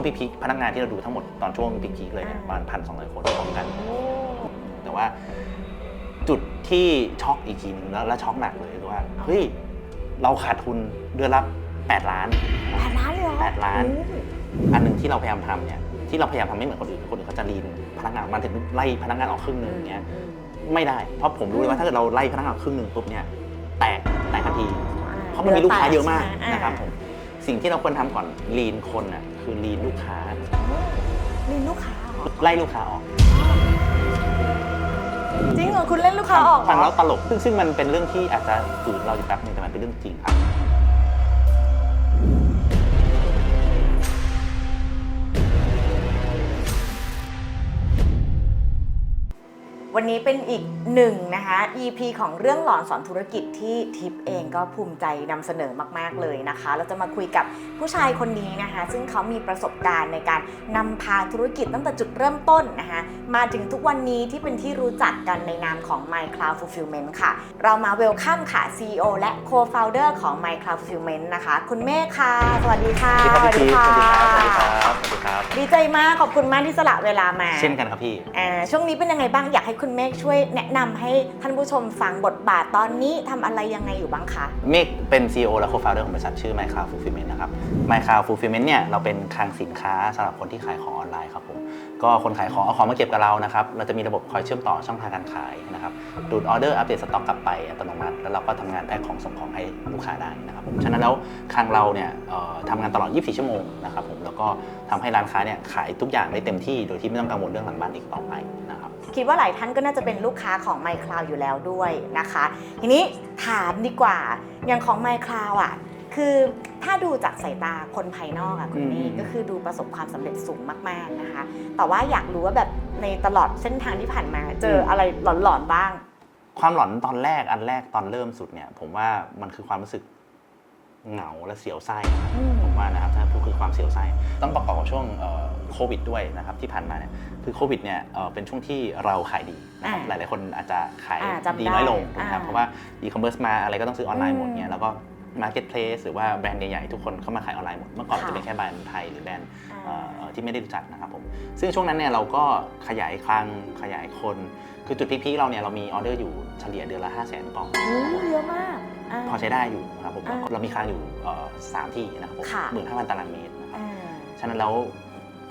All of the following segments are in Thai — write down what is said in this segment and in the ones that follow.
วงพีคๆพนักงานที่เราดูทั้งหมดตอนช่วงพีคๆเลยเนี่ยประมาณพันสองร้อยคนพร้อมกัน แต่ว่าจุดที่ช็อกอีกทีนึงแล้วแล้วช็อกหนักเลยคือว่าเฮ้ยเราขาดทุนเดือนละ8ล้าน แปดล้านเลยเหรอแปดล้าน โอ้โหอันหนึ่งที่เราพยายามทำเนี่ยที่เราพยายามทำไม่เหมือนคนอื่นคนอื่นเขาจะรีนพนักงานมาถึงไล่พนักงานออกครึ่งหนึ่งอย่างเงี้ยไม่ได้เพราะผมรู้เลยว่าถ้าเกิดเราไล่พนักงานออกครึ่งหนึ่งปุ๊บเนี่ยแตกแตกทันที เพราะมันมีลูกค้าเยอะมากนะครับผมสิ่งที่เราควรทำก่อนลีนคนอะ คือลีนลูกค้า มีลูกค้าเหรอไล่ลูกค้าออกจริงเหรอคุณเล่นลูกค้าออกเหรฟังอ แล้วตลกซึ่งซึ่งมันเป็นเรื่องที่อาจจะฝืนเราอยู่แป๊บนึงแต่มันเป็นเรื่องจริงครับ วันนี้เป็นอีกหนึ่งนะคะ EP ของเรื่องหลอนสอนธุรกิจที่ทิปเองก็ภูมิใจนำเสนอมากๆเลยนะคะ เราจะมาคุยกับผู้ชายคนนี้นะคะ ซึ่งเขามีประสบการณ์ในการนำพาธุรกิจตั้งแต่จุดเริ่มต้นนะคะ มาถึงทุกวันนี้ที่เป็นที่รู้จักกันในนามของ My Cloud Fulfillment ค่ะ เรามาเวลคัมค่ะ CEO และ Co-founder ของ My Cloud Fulfillment นะคะ คุณเมฆค่ะ สวัสดีค่ะ สวัสดีครับพี่พีชสวัสดีครับสวัสดีครับสวัสดีครับดีใจมากขอบคุณมากที่สละเวลามา เช่นกันครับพี่อ่าช่วงนี้เป็นยังไงบ้างอยากให้คุณเมฆช่วยแนะนำให้ท่านผู้ชมฟังบทบาทตอนนี้ทำอะไรยังไงอยู่บ้างคะ เมฆเป็น CEO และ Co-founder ของบริษัทชื่อ MyCloud Fulfillment นะครับ MyCloud Fulfillment เนี่ยเราเป็นคลังสินค้าสำหรับคนที่ขายของออนไลน์ครับผม ก็คนขายของเอาของมาเก็บกับเรานะครับ เราจะมีระบบคอยเชื่อมต่อช่องทางการขายนะครับ ดูดออเดอร์อัปเดตสต็อกกลับไปอัตโนมัติ แล้วเราก็ทำงานแพ็คของส่งของให้ลูกค้าได้นะครับผม ฉะนั้นแล้วคลังเราเนี่ยเอ่อทำงานตลอด 24 ชั่วโมงนะครับผม แล้วก็ทำให้ร้านค้าเนี่ยขายทุกอย่างได้เต็มที่ โดยที่ไม่ต้องกังวลเรื่องหลังบ้านอีกต่อไปนะครับ คิดว่าหลายท่านก็น่าจะเป็นลูกค้าของ MyCloud อยู่แล้วด้วยนะคะ ทีนี้ถามดีกว่าอย่างของ MyCloud อะคือถ้าดูจากสายตาคนภายนอกอะคุณเมฆอืมก็คือดูประสบความสำเร็จสูงมากๆนะคะ แต่ว่าอยากรู้ว่าแบบในตลอดเส้นทางที่ผ่านมา เจออะไรหลอนๆบ้าง ความหลอนตอนแรกอันแรกตอนเริ่มสุดเนี่ย ผมว่ามันคือความรู้สึก เหงาและเสียวไส้นะครับอืมผมว่านะครับถ้าพูดคือความเสียวไส้ต้องประกอบกับช่วงเอ่อโควิดด้วยนะครับที่ผ่านมาเนี่ยคือโควิดเนี่ยเอ่อเป็นช่วงที่เราขายดีนะครับอ่าหลายๆคนอาจจะขายอ่าจำดีได้น้อยลงนะครับอ่าเพราะว่าอีคอมเมิร์ซมาอะไรก็ต้องซื้อออนไลน์หมดอืเนี่มยแล้วก็มาร์เก็ตเพลสหรือว่าแบรนด์ใหญ่ๆ ทุกคนเข้ามาขายออนไลน์หมด เมื่อก่อนค่ะจะเป็นแค่แบรนด์ไทยหรือแบรนด์เอ่อ่าอเอ่อที่ไม่ได้รู้จักนะครับผม ซึ่งช่วงนั้นเนี่ยเราก็ขยายคลังขยายคน คือจุดพีคๆเราเนี่ยเรามีออเดอร์อยู่เฉลี่ยเดือนละ 5 0 0 0 0 0กล่องโอ้เยอะมากาพอใช้ได้อยู่นะครับผมอ่าแล้วก็เรามีคลังอยู่เอ่อสามที่นะครับผมค่ะ หมื่นห้าพันตารางเมตรนะครับ อ่า ฉะนั้นแล้ว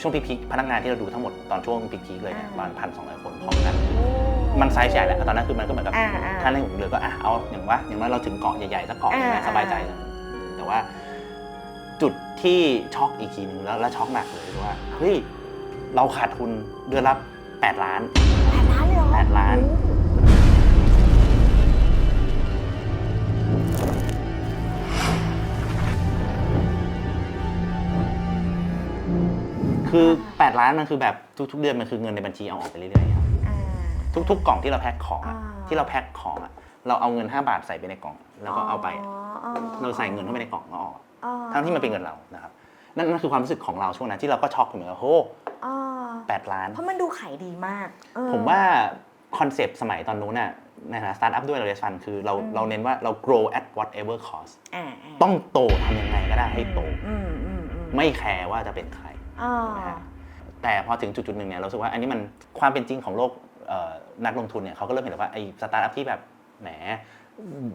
ช่วงพีคๆพนักงานที่เราดูทั้งหมดตอนช่วงพีคๆเลยเนี่ยอ่า ประมาณพันสองร้อยคนพร้อมกันโอ้มันไซส์ใหญ่แหละตอนนั้นคือมันก็เหมือนกับอ่าอ่า ถ้าในหัวเรือก็อะเอาอย่างว่าอย่างน้อยเราถึงเกาะใหญ่ๆสักเกาะหนึงนะอ่าสบายใจแล้วแต่ว่าจุดที่ช็อกอีกทีนึงแล้วแล้วช็อกหนักเลยคือว่าเฮ้ยเราขาดทุนเดือนละ8ล้าน แปดล้านเลยเหรอแปดล้าน โอ้ คือ 8 ล้านมันคือแบบทุกๆเดือนมันคือเงินในบัญชีเอาออกไปเรื่อยๆครับอ่า ทุกๆกล่องที่เราแพ็คของอะอ่า ที่เราแพ็คของอะเราเอาเงิน 5 บาทใส่ไปในกล่อง แล้วก็เอาไปอะอ๋อเราใส่เงินเข้าไปในกล่องแล้วออกอ๋อทั้งที่มันเป็นเงินเรานะครับนั่นนั่นคือความรู้สึกของเราช่วงนั้นที่เราก็ช็อกเหมือนกันโอ้โหอ๋อแปดล้าน เพราะมันดูขายดีมากเออ ผมว่าคอนเซปต์สมัยตอนนู้นน่ะในฐานะสตาร์ทอัพด้วยเราเรสฟันคือเราอืม เราเน้นว่าเรา grow at whatever cost อ่าาต้องโตทำยังไงก็ได้ให้โต อืมอืมอืมไม่แคร์ว่าจะเป็นใครอ๋อนะฮะ แต่พอถึงจุดๆหนึ่งเนี่ยเราสึกว่าอันนี้มันความเป็นจริงของโลกนักลงทุนเนี่ยเขาก็เริ่มเห็นแล้วว่าไอ้สตาร์ทอัพที่แบบแหม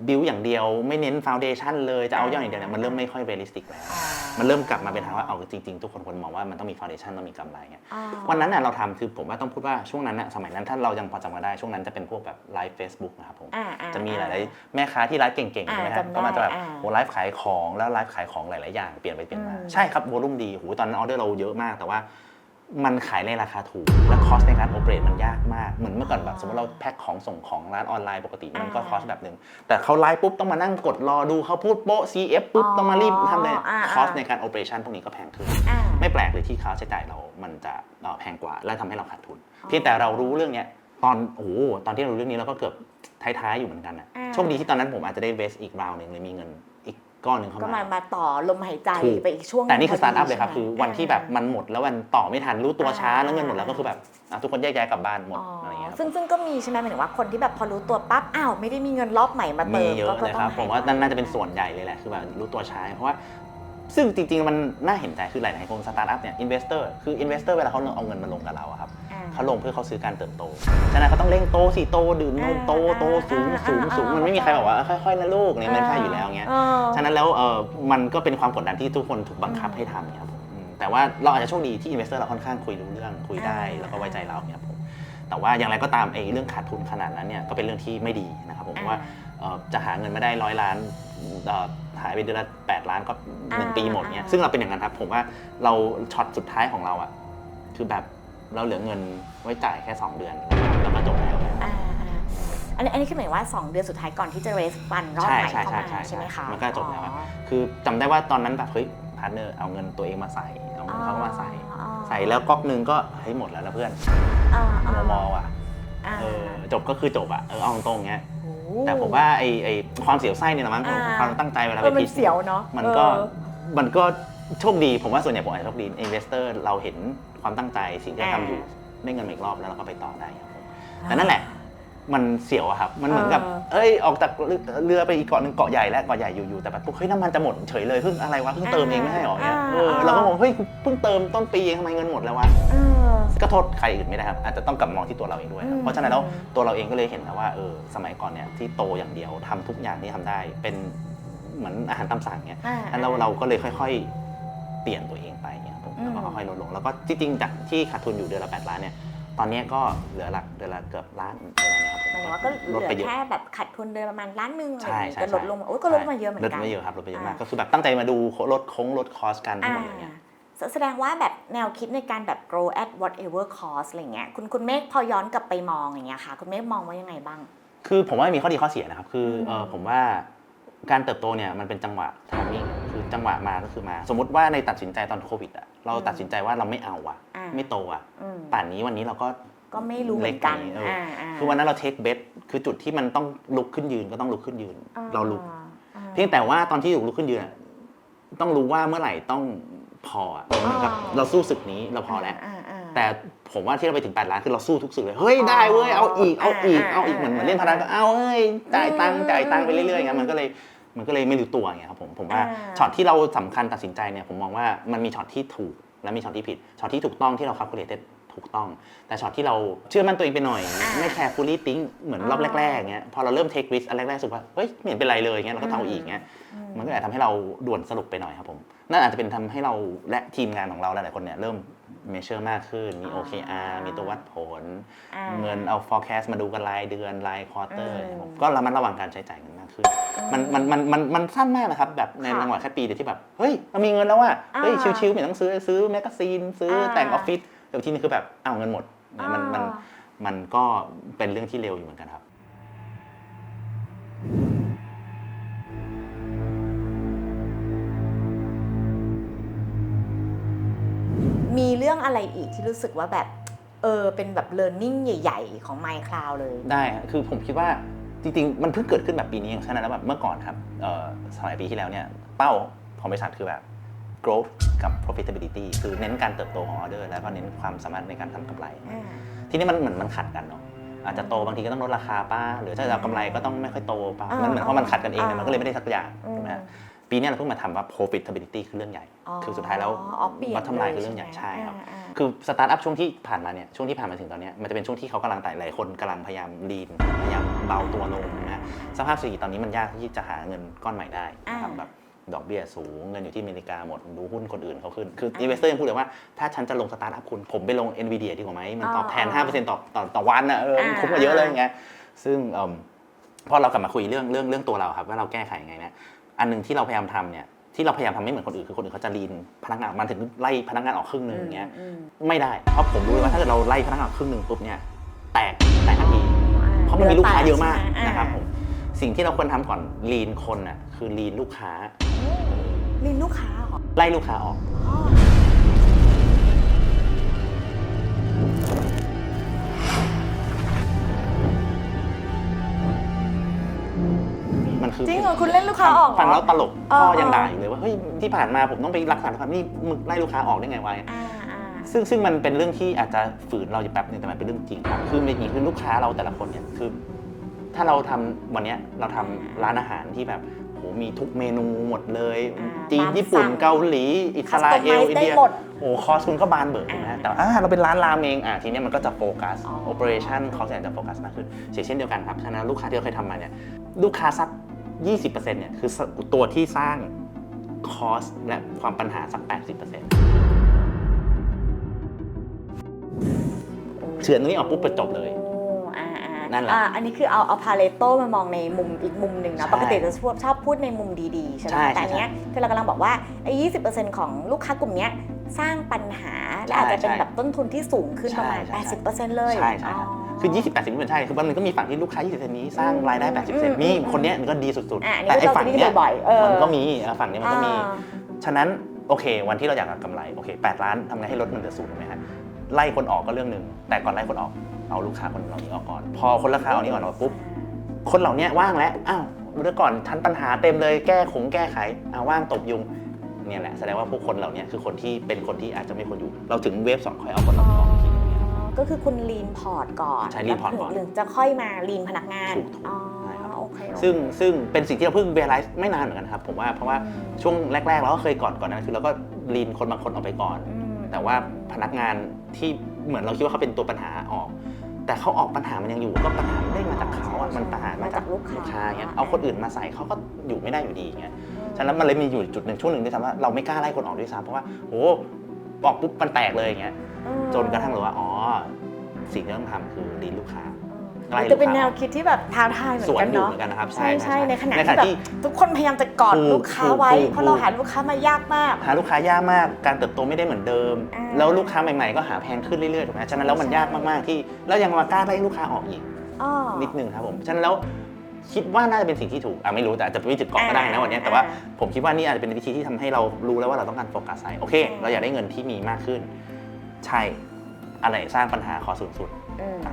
บิวอย่างเดียวไม่เน้นฟาวเดชันเลยจะเอายอดอย่างเดียวเนี่ยมันเริ่มไม่ค่อยเรียลลิสติกแล้วอ๋อมันเริ่มกลับมาเป็นทางว่าเอาจริงๆ ทุกคนควรมองว่ามันต้องมีฟาวเดชันต้องมีกำไรเงี้ยอ๋อวันนั้นน่ะเราทำคือผมว่าต้องพูดว่าช่วงนั้นน่ะสมัยนั้นถ้าเรายังพอจำกันได้ช่วงนั้นจะเป็นพวกแบบไลฟ์เฟซบุ๊กนะครับผมอ่าอ่าจะมีหลายๆแม่ค้าที่ไลฟ์เก่งๆอ่าใช่ไหมครับจำได้ก็มาจะแบบอ่าโอ้ไลฟ์ขายของแล้วไลฟ์ขายของหลายๆอย่างเปลี่ยนไปเปลี่ยนมาอืมใช่ครับโวลุ่มดีโหตอนนั้นออเดอร์เราเยอะมากแต่ว่า มันขายในราคาถูก และคอสในการโอเปเรตมันยากมาก เหมือนเมื่อก่อนแบบสมมติเราแพ็คของส่งของร้านออนไลน์ปกติมันก็คอสแบบหนึ่งแต่เขาไลฟ์ปุ๊บต้องมานั่งกดรอดูเขาพูดโป๊ะ CF ปุ๊บต้องมารีบทำเลยอ่าคอสในการโอเปเรชันพวกนี้ก็แพงขึ้นอ่าไม่แปลกเลยที่ค่าใช้จ่ายเรา มันจะเอ่อแพงกว่า และทำให้เราขาดทุน เพียงแต่เรารู้เรื่องเนี้ยตอนโอ้โหตอนที่เรารู้เรื่องนี้เราก็เกือบท้ายๆอยู่เหมือนกันอะอ่าโชคดีที่ตอนนั้นผมอาจจะได้เวสอีกราวหนึ่งเลยมีเงินอี กก้อนหนึ่งเข้าก็มามา มาต่อลมหายใจถูก ไปอีกช่วงแต่นี่คือสพตาดีร์ทอัพเลยครับใช่ไหมคือวันที่แบบมันหมดแล้วมันต่อไม่ทันรู้ตัวช้าอ่าแล้วเงินหมดแล้วก็คือแบบอะทุกคนแยกย้ายกลับบ้านหมดอ๋อออะไรเงี้ยครับ ซึ่งซึ่งก็มีใช่ไหมหมายถึงว่าคนที่แบบพอรู้ตัวปั๊บอ้าวไม่ได้มีเงินรอบใหม่มาเติมีมเยอะก็เลยต้คอรับงผมว่าหนั่นน่าจะเป็นส่วนใหญ่เลยแหละคือแบบรู้ตัวช้าเพราะว่าซึ่งจริงๆ มันน่าเห็นใจคือหลายๆคนสตาร์ทอัพเนี่ยอินเวสเตอร์คืออินเวสเตอร์เวลาเขาเอาเงินมาลงกับเราอะครับอ่า เขาลงเพื่อเขาซื้อการเติบโต ฉะนั้นเขาต้องเร่งโตสิโตดื่มนมโตโตสูงอ่าสูงอ่าสูงอ่ามันไม่มีใครบอกว่าค่อยๆนะลูกเนี่ยมันไม่ใช่อยู่แล้วเงี้ยเออฉะนั้นแล้วเออมันก็เป็นความกดดันที่ทุกคนถูกบังคับให้ทำเนี่ยครับผมอืมแต่ว่าเราอาจจะโชคดีที่อินเวสเตอร์เราค่อนข้างคุยรู้เรื่องคุยได้อ่าแล้วก็ไว้ใจเราเนี่ยครับผมแต่ว่าอย่างไรก็ตามไอ้เรื่องขาดทุนขนาดนั้นเนี่ยก็เป็นเรื่องที่ไม่ดีนะครับผมเพราะว่าเอ่อจะหาเงินไม่ได้ร้อยล้านเอ่อหายไปเดือนละแปดล้านก็หนึ่งปีหมดเนี่ยซึ่งเราเป็นอย่างนั้นครับผมว่าเราช็อตสุดท้ายของเราอะคือแบบ เราเหลือเงินไว้จ่ายแค่ 2 เดือน แล้วก็จบแล้ว อ่าอ่าอันนี้อันนี้คือหมายว่า 2 เดือนสุดท้ายก่อนที่จะ raise fund รอบใช่ใหม่ใช่เข้าใช่มาใช่ใช่ไหมคะมันก็จบแล้วอะ อ๋อ คือจำได้ว่าตอนนั้นแบบเฮ้ยพาร์ทเนอร์เอาเงินตัวเองมาใส่เอาเงินเขามาใส่ อ๋อใส่แล้วก๊อกหนึงก็เฮ้ยหมดแล้วนะเพื่อนอ่าอ่ามอว่ะอ่าเออจบก็คือจบอะเออเอาตรงๆเงี้ยโอ้แต่ผมว่าไอไอความเสียวไส้เนี่ยนะมั้งอ่าความตั้งใจเวลาเอไปอมันพิชเสียวเนาะมันก็เออมันก็ โชคดีผมว่าส่วนใหญ่ผมอาจจะโชคดีอินเวสเตอร์เราเห็นความตั้งใจสิ่งที่เราทำอยู่ได้เงินมาอีกรอบแล้วเราก็ไปต่อได้ครับผมแต่นั่นแหละมันเสียวอะครับ มันเหมือนกับ เออเอ้ย ออกจากเรือไปอีกเกาะหนึ่งเกาะใหญ่แล้วเกาะใหญ่อยู่ๆ แต่แบบปุ๊บเฮ้ยน้ำมันจะหมดเฉยเลย เพิ่งอะไรวะ เพิ่งเติมเองไม่ใช่หรอเนี่ยอ่าเอออ่าเราก็มอง เฮ้ย เพิ่งเติมต้นปีเองทำไมเงินหมดแล้ววะเออก็โทษใครอื่นไม่ได้ครับ อาจจะต้องกลับมองที่ตัวเราเองด้วยครับอืมเพราะฉะนั้นแล้วตัวเราเองก็เลยเห็นนะว่า เออ สมัยก่อนเนี่ยที่โตอย่างเดียวทำทุกอย่างที่ทำได้ เป็นเหมือนอาหารตามสั่งเนี่ยอ่าฉะนั้นเราเราก็เลยค่อย ๆ เปลี่ยนตัวเองไปเนี่ยครับผมแล้วก็อืมค่อยๆลดลง แล้วก็จริงๆจากที่ขาดทุนอยู่เดือนละ8ล้านเนี่ยตอนนี้ก็เหลือหลักเดือนละเกือบล้านอะไรประมาณนี้ครับผมหมายถึงว่าก็เหลดลือไปเยอะแค่แบบขาดทุนเดือนประมาณล้านหนึ่งอะไรใช่อย่างใช่งี้ก็ลดลงมาโอ้ยก็ลดมาเยอะเหมือนลกัดนมาเยอะครับลดไปเยอะมากอ่าก็คือแบบตั้งใจมาดูลดโค้งลดคอสกันทั้งอ่าหมดอะไรเงี้ยแสแสดงว่าแบบแนวคิดในการแบบ grow at whatever cost อะไรเงี้ยคุณคุณเมฆพอย้อนกลับไปมองอย่างเงี้ยค่ะ คุณเมฆมองว่ายังไงบ้าง คือผมว่ามีข้อดีข้อเสียนะครับ คือเอออืมผมว่าการเติบโตเนี่ยมันเป็นจังหวะทามมิ่งคือ จังหวะมาก็คือมา สมมติว่าในตัดสินใจตอนโควิดอะเราตัดสินใจว่าเราไม่เอาอะอ่า ไม่โตอะอืมป่านนี้วันนี้เราก็ ก็ไม่รู้เหมือนกันเล็กกว่านี้เอออ่าาคือวันนั้นเราเทคเบสคือจุดที่มันต้องลุกขึ้นยืนก็ต้องลุกขึ้นยืน อ่เราลุก อ่า เพียงแต่ว่าตอนที่ลุกขึ้นยืนอะต้องรู้ว่าเมื่อไหร่ต้องพออะเหมือนกับอ๋อ เราสู้ศึกนี้เราพอแล้วาอ่าแต่ผมว่าที่เราไปถึง8ล้านคือเราสู้ทุกสื่อเลย เฮ้ยได้เว้ย เอาอีก เอาอีกอ่าเอาอีกอ่าเหมือนเหมือนเล่นพนันก็เอาเอ้ย จ่ายตังค์อืมจ่ายตังค์ไปเรื่อยๆอย่างเงี้ยมันก็เลย มันก็เลยไม่รู้ตัวไงครับผมผมว่าอ่าช็อตที่เราสำคัญตัดสินใจเนี่ยผมมองว่ามันมีช็อตที่ถูกและมีช็อตที่ผิดช็อตที่ถูกต้องที่เรา calculated ถูกต้อง แต่ช็อตที่เราเชื่อมั่นตัวเองไปหน่อย ไม่ carefully think เหมือนรอบแรกๆเงี้ยพอเราเริ่ม take risk อันแรกๆรู้สึกว่าเฮ้ยไม่เห็นเป็นไรเลยเงี้ยเราก็ทำเอาอีกเงี้ยอืมมันก็อาจจะทำให้เราด่วนสรุปไปหน่อยครับผมนั่นอาจจะเป็นทำให้เราและทีมงานของเราหลายๆคนเนี่ยเริ่ม measure มากขึ้น มี OKR มีตัววัดผลอ่าเงินเอา forecast มาดูกันรายเดือนรายควอเตอร์อืมก็ระมัดระวังการใช้จ่ายเงินมาก ขึ้น มันมันมันมันมันสั้นมากนะครับ แบบในค่ะจังหวะแค่ปีเดียวที่แบบเฮ้ยเรามีเงินแล้วว่ะเฮ้ยอ่าชิวๆไม่ต้องซื้อซื้อแมกกาซีนซื้ออา แต่งออฟฟิศแต่ทีนี้คือแบบเอาวเงินหมดเนี่ยมันมัน อ่า มันก็เป็นเรื่องที่เร็วอยู่เหมือนกันครับ มีเรื่องอะไรอีกที่รู้สึกว่าแบบ เออ เป็นแบบ learning ใหญ่ ๆ ของ MyCloud เลย ได้ฮะคือผมคิดว่า จริงๆ มันเพิ่งเกิดขึ้นแบบปีนี้เองฉะนั้นแล้วแบบเมื่อก่อนครับเอ่อสมัยปีที่แล้วเนี่ยเป้าของบริษัทคือแบบ growth กับ profitability คือเน้นการเติบโตของออเดอร์แล้วก็เน้นความสามารถในการทำกำไร ทีนี้มันเหมือนมันขัดกันเนาะอาจจะโตบางทีก็ต้องลดราคาป้า หรือถ้าจะเอากำไรก็ต้องไม่ค่อยโตป้าอ่ามัมันเหมือนเพราะมันขัดกันเองเนี่ยอ่ามัมันก็เลยไม่ได้สักอย่างอืมถูกไหมฮะปีเนี้ยเราเพิ่งมาทำว่า profitability คือเรื่องใหญ่ คือสุดท้ายแล้วอ๋อเปลี่ยนวัฒนล line คือเรื่องใหญ่ใช่ครับอ่าคือสตาร์ทอัพช่วงที่ผ่านมาเนี่ยช่วงที่ผ่านมาถึงตอนเนี้ยมันจะเป็นช่วงที่เขากำลังไต่หลายคนกำลังพยายามลีนพยายาม เบาตัวลงนะสภาพเศรษฐกิจตอนนี้มันยากที่จะหาเงินก้อนใหม่ได้นะครับอ่า แบบดอกเบี้ยสูงเงินอยู่ที่อเมริกาหมดดูหุ้นคนอื่นเขาขึ้น คืออินเวสเตอร์ยังพูดเลยว่าถ้าฉันจะลงสตาร์ทอัพคุณ ผมไปลง NVIDIA ดีกว่าไหมมันตอบแทนอ่า5%ต่อต่อต่อวันนะเออมันคุ้มกว่าเยอะเลยอย่างเงี้ยซึ่งเอิ่มพอเรากลับมาคุยเรื่องเรื่องเรื่องตัวเราครับว่าเราแก้ไขยังไงเนี่ยอันหนึ่งที่เราพยายามทำเนี่ยที่เราพยายามทำไม่เหมือนคนอื่นคือคนอื่นเขาจะลีนพนักงานมันถึงไล่พนักงานออกครึ่งหนึ่งอย่างเงี้ย อืม ไม่ได้ เพราะผมรู้เลยว่าถ้าเกิดเราไล่พนักงานครึ่งหนึ่งปุ๊บเนี่ย แตกแตกทันที เพราะมันมีลูกค้าเยอะมากใช่ไหนะครับผมสิ่งที่เราควรทำก่อนลีนคนน่ะคือลีนลูกค้าลินลูกค้าเหรอไล่ลูกค้าออกอ๋อมันคือจริงเหรอคุณเล่นลูกค้าออกเหรอฟังแล้วตลกเออพ่อยังเออด่าอยู่เลยว่าเฮ้ยที่ผ่านมาผมต้องไปรักษาลูกค้านี่มึงไล่ลูกค้าออกได้ไงวะอ่าอ่า ซึ่งซึ่งมันเป็นเรื่องที่อาจจะฝืนเราอยู่แป๊บนึงแต่มันเป็นเรื่องจริงครับคือจริงๆคือลูกค้าเราแต่ละคนเนี่ยคือ ถ้าเราทำวันเนี้ยเราทำร้านอาหารที่แบบโหมีทุกเมนูหมดเลยอ่าจีนตามญี่ปุ่นสั่งเกาหลีอิสราเอล Customize อินได้เดียหมดโอ้คอสคุณก็บานเบิกถูกไหมอ่าแต่อ่าเราเป็นร้านรามเองอะทีเนี้ยมันก็จะโฟกัสอ๋อโอเปอเรชั่นคอสจะโฟกัสมากขึ้นเช่นเดียวกันครับฉะนั้นลูกค้าที่เราเคยทำมาเนี่ยลูกค้าสัก 20%เนี่ยคือตัวที่สร้างคอสและความปัญหาสัก 80% เฉือนตรงนี้ออกปุ๊บเปิดจบเลยโอ้อ่าอ่านั่นแหละอ่าอันนี้คือเอาเอาพาเลโตมามองในมุมอีกมุมหนึ่งนะ ใช่ปกติจะชอบชอบพูดในมุมดีๆ ใช่ไหมใช่แต่อันเนี้ยคือเรากำลังบอกว่าไอ้ยี่สิของลูกค้ากลุ่มเนี้ยสร้างปัญหา และใช่อาจจะเป็นใช่แบบต้นทุนที่สูงขึ้นประมาณ ใช่ใช่80%เลยใช่ใช่ครับ คือ 20 80นี่มันใช่ คือมันก็มีฝั่งที่ลูกค้า 20นี้สร้างรายได้อืม80มีคนเนี้ยมันก็ดีสุดอะอันๆ นี้แต่ก็ไอ้เราฝั่งจะได้เนี้ยยินบ่อยๆเออมันก็มีอะฝั่งนี้มันก็มี อ่า ฉะนั้นโอเค วันที่เราอยากกำไรโอเค8ล้านทำไงให้ลดมันเหลือศูนย์ถูกไหมฮะ ไล่คนออกก็เรื่องหนึ่งแต่ก่อนไล่คนออกเอาลูกค้าคนเหล่านี้ออกก่อน พอคนราคาเอานี้ก่อนออกปุ๊บคนเหล่านี้ว่างแล้วอ้าวเมื่อก่อนชั้นปัญหาเต็มเลยแก้ขงแก้ไขอ้าวว่างตบยุงเนี่ยแหละแสดงว่าพวกคนเหล่านี้คือคนที่เป็นคนที่อาจจะไม่ควรอยู่ เราถึงเวฟสองค่อยเอาคนออกอีกทีนึงเนี่ยครับก็คือคุณลีนพอร์ตก่อนใช่ lean port ก่อนหรือจะค่อยมาลีนพนักงานถูกถูกอ๋อใช่ครับโอเคโอเคซึ่งซึ่งเป็นสิ่งที่เราเพิ่งเรียลไลซ์ไม่นานเหมือนกันครับผมว่าเพราะว่าอืมช่วงแรกๆเราก็เคยก่อนก่อนนั้นคือเราก็ลีนคนบางคนออกไปก่อนอืม แต่ว่าพนักงานที่เหมือนเราคิดว่าเขาเป็นตัวปัญหาออก แต่เขาออกปัญหามันยังอยู่ก็ปัญหาไม่ได้มาจากเขาอะมันปัญหามาจากลูกค้าเงี้ยเอาคนอื่นมาใส่เขาก็อยู่ไม่ได้อยู่ดีเงี้ยฉะนั้นมันเลยมีอยู่จุดหนึ่งช่วงหนึ่งด้วยซ้ำว่าเราไม่กล้าไล่คนออกด้วยซ้ำเพราะว่าโหออกปุ๊บมันแตกเลยเงี้ยอืมจนกระทั่งเราว่าอ๋อสิ่งที่ต้องทำคือลีนลูกค้า ไล่มันจะเป็นลูกค้าแนวคิดที่แบบท้าทายเหมือสวนนกันอยู่เนาะเหมือนกันนะครับใช่ใช่ในขณะในที่ขณะแบบที่ทุกคนพยายามจะกอดถูกลูกค้าไว้ถูกเพราะเราถูกหาลูกค้ามายากมาก หาลูกค้ายากมากการเติบโตไม่ได้เหมือนเดิมอ่าแล้วลูกค้าใหม่ๆ ก็หาแพงขึ้นเรื่อยๆถูกไหมฉะนั้นแล้วมันใช่ยากมากๆที่แล้วยังมากล้าไล่ลูกค้าออกอีกอ๋อนิดนึงครับผมฉะนั้นแล้วคิดว่าน่าจะเป็นสิ่งที่ถูกอะไม่รู้แต่อาจจะไม่จุดเกาะก็ได้นะอ่าวันเนี้ยแต่ว่าอ่าผมคิดว่านี่อาจจะเป็นวิธีที่ทำให้เรารู้แล้วว่าเราต้องการโฟกัสอะไรโอเคอืมเราอยากได้เงินที่มีมากขึ้น ใช่อะไรสร้างปัญหาคอสูงสุดอืมอะ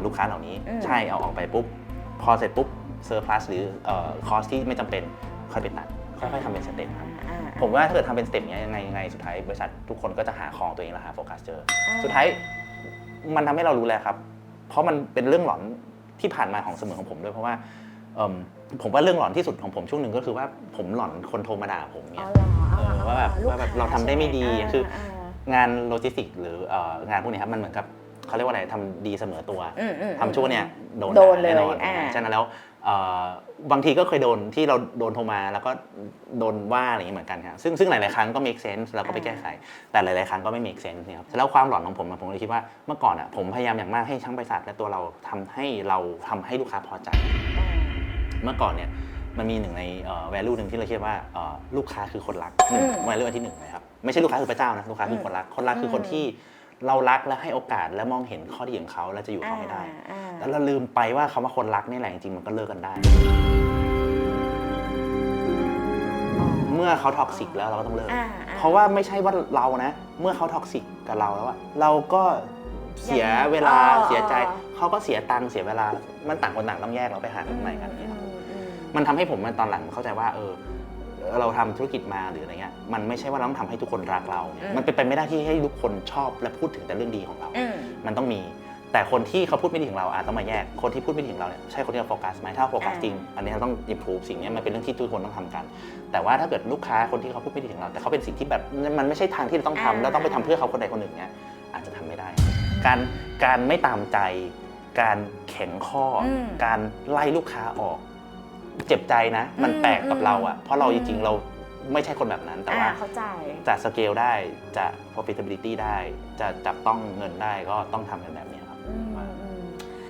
ลูกค้าเหล่านี้อืมใช่เอาออกไปปุ๊บ พอเสร็จปุ๊บเซอร์พลัสหรือเอ่อคอสที่ไม่จำเป็นค่อยไปตัดค่อยๆทำเป็นสเต็ปครับอ่าผมว่าถ้าเกิดทำเป็นสเต็ปเนี้ยยังไงยังไงสุดท้ายบริษัททุกคนก็จะหาของตัวเองแล้วหาโฟกัสเจออ่าสุดท้ายมันทำให้เรารู้แล้วครับ เพราะมันเป็นเรื่องหลอนที่ผ่านมาของเสมอของผมด้วยเพราะว่าเอิ่มผมว่าเรื่องหลอนที่สุดของผมช่วงหนึ่งก็คือว่าผมหลอนคนโทรมาด่าผมอ๋เนี่อยเหรอเออว่าแบบลูกว่าแบบค้เราทำได้ไม่ดีใช่หคือางานโลจิสติกส์หรือเอ่องานพวกนี้ครับมันเหมือนกับ เขาเรียกว่าอะไรทำดีเสมอตัวอืมอืมทำชั่วเนี่ยโดนโดนด่าเลยแน่นอนอ่า ฉะนั้นแล้วเอ่อบางทีก็เคยโดนที่เราโดนโทรมาแล้วก็โดนว่าอะไรอย่างนี้เหมือนกันครับซึ่งซึ่งหลาย ๆ ครั้งก็ make sense เราก็ไปแก้ไข แต่หลาย ๆ ครั้งก็ไม่ make sense นะครับแล้วความหลอนของผมอะผมเลยคิดว่าเมื่อก่อนอะผมพยายามอย่างมากให้ช่างบริษัทและตัวเราทำให้เราทำให้ลูกค้าพอใจ เมื่อก่อนเนี่ยมันมีหนึ่งในเอ่อ value หนึ่งที่เราคิดว่าเอ่อลูกค้าคือคนรักหนึ่ง อืม value อันที่หนึ่งนะครับไม่ใช่ลูกค้าคือพระเจ้านะลูกค้าคือคนรักคนรักคือคนอืมที่ เรารักและให้โอกาสและมองเห็นข้อดีของเขาและจะอยู่กับเขาให้ได้อ่าแล้วเราลืมไปว่าคำว่าคนรักนี่แหละจริงๆมันก็เลิกกันได้ เมื่อเขาท็อกซิกแล้วเราก็ต้องเลิกอ่าอ่เพราะว่าไม่ใช่ว่าเรานะ เมื่อเขาท็อกซิกกับเราแล้วอะเราก็เสียเวลาอ๋อเสียใจอ๋อเขาก็เสียตังค์เสียเวลา มันต่างคนต่างต้องแยกเราไปหาคนใหม่กันเนี่ยครับอืมอืมมันทำให้ผมมันตอนหลังเข้าใจว่าเออ เราทำธุรกิจมาหรืออะไรเงี้ยมันไม่ใช่ว่าเราต้องทำให้ทุกคนรักเราเนี่ยอืมมันเป็นไปไม่ได้ที่ให้ทุกคนชอบและพูดถึงแต่เรื่องดีของเราอืมมันต้องมี แต่คนที่เขาพูดไม่ดีถึงเราอาจต้องมาแยก คนที่พูดไม่ดีถึงเราเนี่ยใช่คนที่เราโฟกัสไหมถ้าโฟกัสอ่าจริง อันนี้เราต้อง improve สิ่งเนี้ยมันเป็นเรื่องที่ทุกคนต้องทำกัน แต่ว่าถ้าเกิดลูกค้าคนที่เขาพูดไม่ดีถึงเรา แต่เขาเป็นสิ่งที่แบบมันไม่ใช่ทางที่เราต้องทำแล้วต้องไปทำเพื่อเขาคนใดคนหนึ่งเนี่ยอาจจะทำไม่ได้ การการไม่ตามใจ การแข็งข้ออมการไล่ลูกค้าออก เจ็บใจนะ มันอืมแปลกกับเราอะเพราะเราอืจมริงๆเราไม่ใช่คนแบบนั้นแต่ว่าอ่าเข้าใจจะสเกลได้จะ profitability ได้ จะจับต้องเงินได้ก็ต้องทำกันแบบเนี้ยครับอืมอืม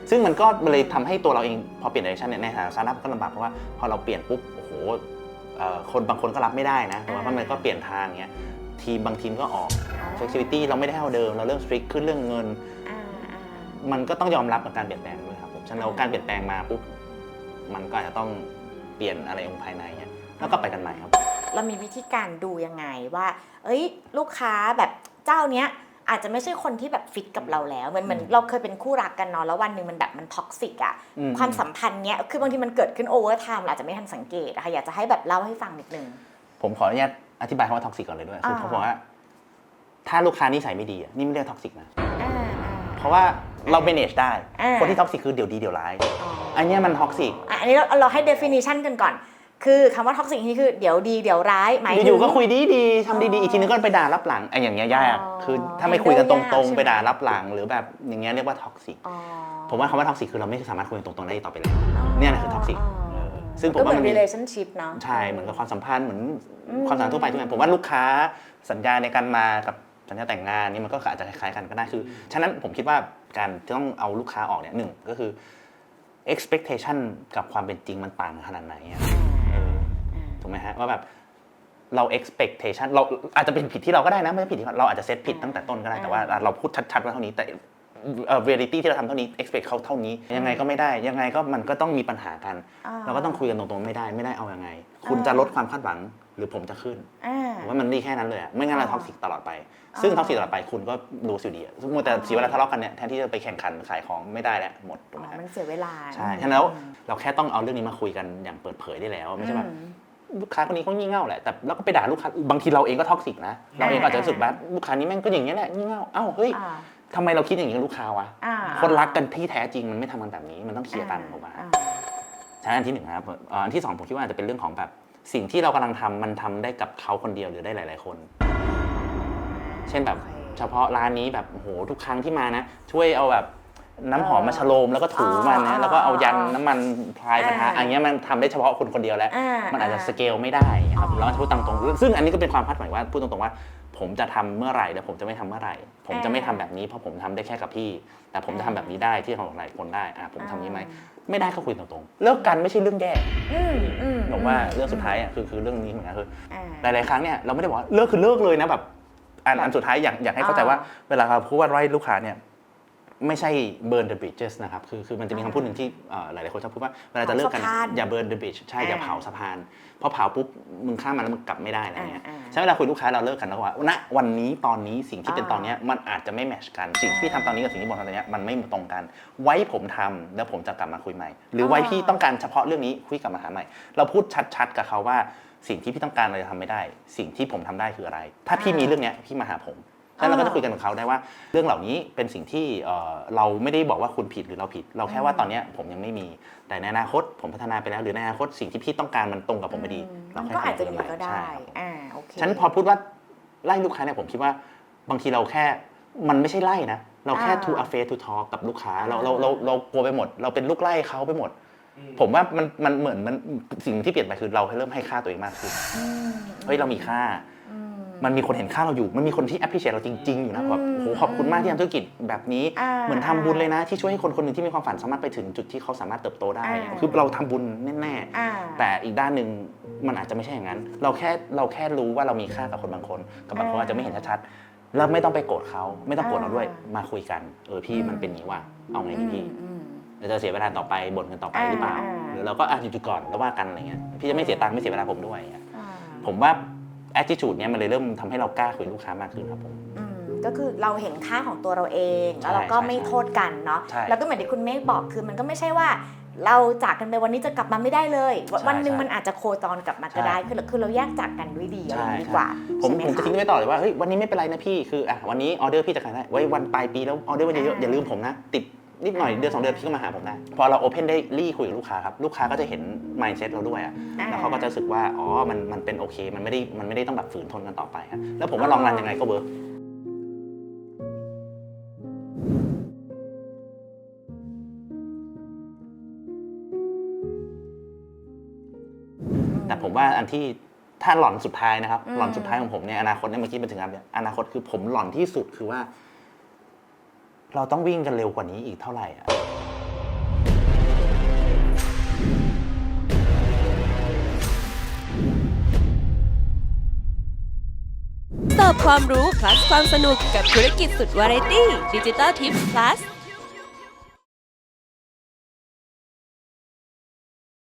ซึ่งมันก็เลยทำให้ตัวเราเองพอเปลี่ยน direction เนี่ยในฐานะสตาร์ทอัพก็ลำบากเพราะว่าพอเราเปลี่ยนปุ๊บโอ้โหเอ่อคนบางคนก็รับไม่ได้นะแต่ว่าอ่ามัมันก็เปลี่ยนทางเงี้ยทีมบางทีมก็ออก flexibility เราไม่ได้เท่าเดิม เราเริ่ม strict ขึ้นเรื่องเงินอ่าอ่ามันก็ต้องยอมรับกับการเปลี่ยนแปลงด้วยครับผมฉะนั้นเราอ่าการเปลี่ยนแปลงมาปุ๊บมันก็อาจจะต้องเปลี่ยนอะไรองค์ภายในเงี้ยแล้วก็ไปกันใหม่ครับ เรามีวิธีการดูยังไงว่า เอ้ย ลูกค้าแบบเจ้าเนี้ยอาจจะไม่ใช่คนที่แบบฟิตกับเราแล้วเหมือนเหมือนอืมเราเคยเป็นคู่รักกันเนาะแล้ววันหนึ่งมันแบบมันท็อกซิกอะอืม ความสัมพันธ์เนี้ยคือบางทีมันเกิดขึ้นโอเวอร์ไทม์เราอาจจะไม่ทันสังเกตอะค่ะอยากจะให้แบบเล่าให้ฟังนิดนึง ผมขออนุญาตอธิบายคำว่าท็อกซิกก่อนเลยด้วยคืออ่า เขาบอกว่า ถ้าลูกค้านิสัยไม่ดีอะนี่ไม่เรียกท็อกซิกนะ อ่าเพราะว่า เรา manage ได้ อ่า คนที่ท็อกซิกคือเดี๋ยวดีเดี๋ยวร้ายอ๋ออันเนี้ยมันท็อกซิกอะอันนี้เราเราให้ definition กันก่อน คือคำว่าท็อกซิกนี่คือเดี๋ยวดีเดี๋ยวร้ายหมายถึงอยู่ๆก็คุยดีดีๆทำดีอ๋ๆออีอีกทีนึงก็ไปด่ารับหลังไอ้อย่างเงี้ยยากอ๋อคือถ้าไม่คุยกันต handle ยากรงใช่ไหมๆไปด่ารับหลัง หรือแบบอย่างเงี้ยเรียกว่าท็อกซิกอ๋อผมว่าคำว่าท็อกซิกคือเราไม่สามารถคุยกันตรงๆได้อีกต่อไปแล้ว เนี่ยนะคือ toxic เออซึ่งผมก็เหว่ามือนมันมี relationship เนาะ ใช่เหมือนกับความสัมพันธ์เหมือนอืมความสัมพันธ์ทั่วไปทุกอย่างผมว่าลูกค้าสัญญาในการมากับ สัญญาแต่งงานนี่มันก็อาจจะคล้ายๆกันก็ได้คือ ฉะนั้นผมคิดว่าการต้องเอาลูกค้าออกเนี่ยหนึ่งก็คือ expectation กับความเป็นจริงมันต่างขนาดไหนอะเออถูกไหมฮะว่าแบบเรา expectation เราอาจจะเป็นผิดที่เราก็ได้นะไม่ใช่ผิดที่เราอาจจะเซตผิดตั้งแต่ต้นก็ได้แต่ว่าเราพูดชัดๆว่าเท่านี้แต่เอ่อ reality ที่เราทำเท่านี้ expect เขาเท่านี้ ยังไงก็ไม่ได้ ยังไงก็มันก็ต้องมีปัญหากัน เราก็ต้องคุยกันตรงๆไม่ได้ไม่ได้เอายังไง คุณจะลดความคาดหวัง หรือผมจะขึ้นอ่า ผมว่ามันนี่แค่นั้นเลยอะไม่งั้นเราอ่าท็อกซิกตลอดไป ซึ่งอ่าท็อกซิกตลอดไปคุณก็รู้สิดีอะสมมติแต่เสียเวลาทะเลาะกันเนี่ยแทนที่จะไปแข่งขันขายของไม่ได้แล้วหมดถูกไหมอ๋อฮะมันเสียเวลาใช่ฉะนั้นแล้วเราแค่ต้องเอาเรื่องนี้มาคุยกันอย่างเปิดเผยได้แล้วไม่ใช่แบบ อืมลูกค้าคนนี้เขางี่เง่าแหละ แต่เราก็ไปด่าลูกค้า บางทีเราเองก็ท็อกซิกนะ เราเองก็อาจจะรู้สึกว่าลูกค้านี้แม่งก็อย่างนี้ยแหละงี่เง่า เอ้า เฮ้ยอ่าทำไมเราคิดอย่างนี้กับลูกค้าวะ อ่าคนรักกันที่แท้จริงมันไม่ทำกันแบบนี้ มันต้องเคลียร์กันผมว่าอ่าใช่อันที่หนึ่งนะครับเอ่ออันที่สองผมคิดว่าอาจจะเป็นเรื่องของแบบ สิ่งที่เรากำลังทำมันทำได้กับเขาคนเดียวหรือได้หลาย ๆ คน เช่นแบบโอเคเฉพาะร้านนี้แบบโอ้โหทุกครั้งที่มานะ ช่วยเอาแบบน้ำหอมมาฉโลมแล้วก็ถูมันอ่านะแล้วก็เอายันน้ำมันพรายกระทะอ่า อันเนี้ยมันทำได้เฉพาะคนคนเดียวแล้วอ่ามันอาจจะอ่าสเกลไม่ได้ครับอ๋อ เราจะพูดตามตรงๆซึ่งอันนี้ก็เป็นความคาดหมายว่าพูดตรงๆว่า ผมจะทำเมื่อไหร่แล้วผมจะไม่ทำเมื่อไหร่ ผมจะไม่ทำแบบนี้เพราะผมทำได้แค่กับพี่ แต่ผมจะทำแบบนี้ได้ที่ของหลายคนได้อะผมทำนี้ไหมไม่ได้ก็คุยตรงๆเลิกกันไม่ใช่เรื่องแย่อืมอืมผมว่าเรื่องสุดท้ายอะคือคือเรื่องนี้เหมือนกันคืออ่าหลายๆครั้งเนี่ยเราไม่ได้บอกว่าเลิกคือเลิกเลยนะแบบอันอันสุดท้ายอยากอยากให้เข้าใจอ่าว่าเวลาเราพูดว่าไล่ลูกค้าเนี่ย ไม่ใช่ burn the bridges นะครับ คือคือมันจะมีคำพูดหนึ่งที่เอ่อหลายๆคนชอบพูดว่าเวลาจะเลิกกันเผาสะพานอย่า burn the bridge ใช่ อย่าอ่าเผาสะพานเพราะเผาปุ๊บมึงข้ามมาแล้วมึงกลับไม่ได้อะไรเงี้ยอ่าอ่า ใช่เวลาคุยลูกค้าเราเลิกกันแล้วก็ว่าณวันนี้ตอนนี้สิ่งที่เป็นอ่าตอนเนี้ยมันอาจจะไม่แมทชกันสิ่งที่พี่ทำตอนนี้กับสิ่งที่ผมทำตอนเนี้ยมันไม่ตรงกัน ไว้ผมทำแล้วผมจะกลับมาคุยใหม่ หรือไว้พี่ต้องการเฉพาะเรื่องนี้คุยกลับมาหาใหม่ เราพูดชัดๆกับเขาว่าสิ่งที่พี่ต้องการเราจะทำไม่ได้ สิ่งที่ผมทำได้คืออะไร ถ้าพี่มีเรื่องเนี้ยพี่มาหาผม แล้วเราก็จะคุยกันกับเขาได้ว่า เรื่องเหล่านี้เป็นสิ่งที่เอ่อเราไม่ได้บอกว่าคุณผิดหรือเราผิด เราแค่ว่าตอนเนี้ยผมยังไม่มี แต่ในอนาคตผมพัฒนาไปแล้วหรือในอนาคตสิ่งที่พี่ต้องการมันตรงกับผมไม่ดีอืมเรามันค่อยก็อาจจะคุมียกันก็ใหม่ได้ ใช่ครับผมอ่าโอเคฉะนันพอพูดว่าไล่ลูกค้าเนี่ยผมคิดว่าบางทีเราแค่มันไม่ใช่ไล่นะ เราแค่ อ่า to a face to talk กับลูกค้าเราอ่าเราเราเรากลัวไปหมด เราเป็นลูกไล่เขาไปหมด ผมว่ามันมันเหมือนมันสิ่งที่เปลี่ยนไปคือเราเริ่มให้ค่าตัวเองมากขึ้นอืม เฮ้ยเรามีค่าอื มมันมีคนเห็นค่าเราอยู่ มันมีคนที่ appreciate เราจริง ๆ อยู่นะอืมแบบโอ้โหขอบคุณมากที่ทำธุรกิจแบบนี้อ่าเหมือนทำบุญเลยนะ ที่ช่วยให้คนคนหนึ่งที่มีความฝันสามารถไปถึงจุดที่เขาสามารถเติบโตได้อ่าคือเราทำบุญแน่อ่าๆแต่อีกด้านหนึ่งมันอาจจะไม่ใช่อย่างนั้น เราแค่เราแค่รู้ว่าเรามีค่ากับคนบางคน กับบางคนอาจจะไม่เห็นชัดๆแล้วไม่ต้องไปโกรธเขาไม่ต้องโกรธเราด้วยมาคุยกัน เออพี่มันเป็นอย่างนี้ว่ะเอาไงดีพี่อืมเราจะเสียเวลาต่อไปบ่นกันต่อไปหรือเปล่าอ่าหรือเราก็อะหยุดๆก่อนแล้วว่ากันอะไรเงี้ยพี่จะไม่เสียตังค์ไม่เสียเวลาผมด้วยอย่า งเงี้ยอ่าผมว่า attitude เนี้ยมันเลยเริ่มทำให้เรากล้าคุยกับลูกค้ามากขึ้นครับผมอืมก็คือเราเห็นค่าของตัวเราเองใช่แล้วเราก็ใช่ไม่ใช่โทษกันเนาะใช่แล้วก็เหมือนที่คุณเมฆบอกคือมันก็ไม่ใช่ว่า เราจากกันไปวันนี้จะกลับมาไม่ได้เลยใช่วันหนึ่งใช่มันอาจจะโคจรกลับมาก็ใช่ได้คือคือเราแยกจากกันด้วยดีอะไรอย่างนี้ดีใช่กว่าผมใช่ไหผมจะคะทิ้งไว้ต่อเลยว่าเฮ้ยวันนี้ไม่เป็นไรนะพี่คืออะวันนี้ออเดอร์พี่จะขายได้ไว้วันปลายปีแล้วออเดอร์วันเยอะๆอ่าอย่าลืมผมนะติด นิดหน่อยเดือนสองเดือนพี่ก็มาหาผมได้พอเราโอเพนได้รี่คุยกับลูกค้าครับลูกค้าก็จะเห็น mindset เราด้วยอะอ่าแล้วเขาก็จะรู้สึกว่าอ๋อมันมันเป็นโอเค มันไม่ได้มันไม่ได้ต้องแบบฝืนทนกันต่อไปครับแล้วผมว่าลองรันยังไงก็เวิร์กแต่ผมว่าอันที่ถ้าหล่อนสุดท้ายนะครับอืมหล่อนสุดท้ายของผมเนี่ยอนาคตเนี่ยเมื่อกี้เป็นถึงออนาคตคือผมหล่อนที่สุดคือว่า เราต้องวิ่งกันเร็วกว่านี้อีกเท่าไหร่อะเสิร์ฟความรู้คลัสความสนุกกับธุรกิจสุดวาไรตี้ดิจิตอลทิปคลัส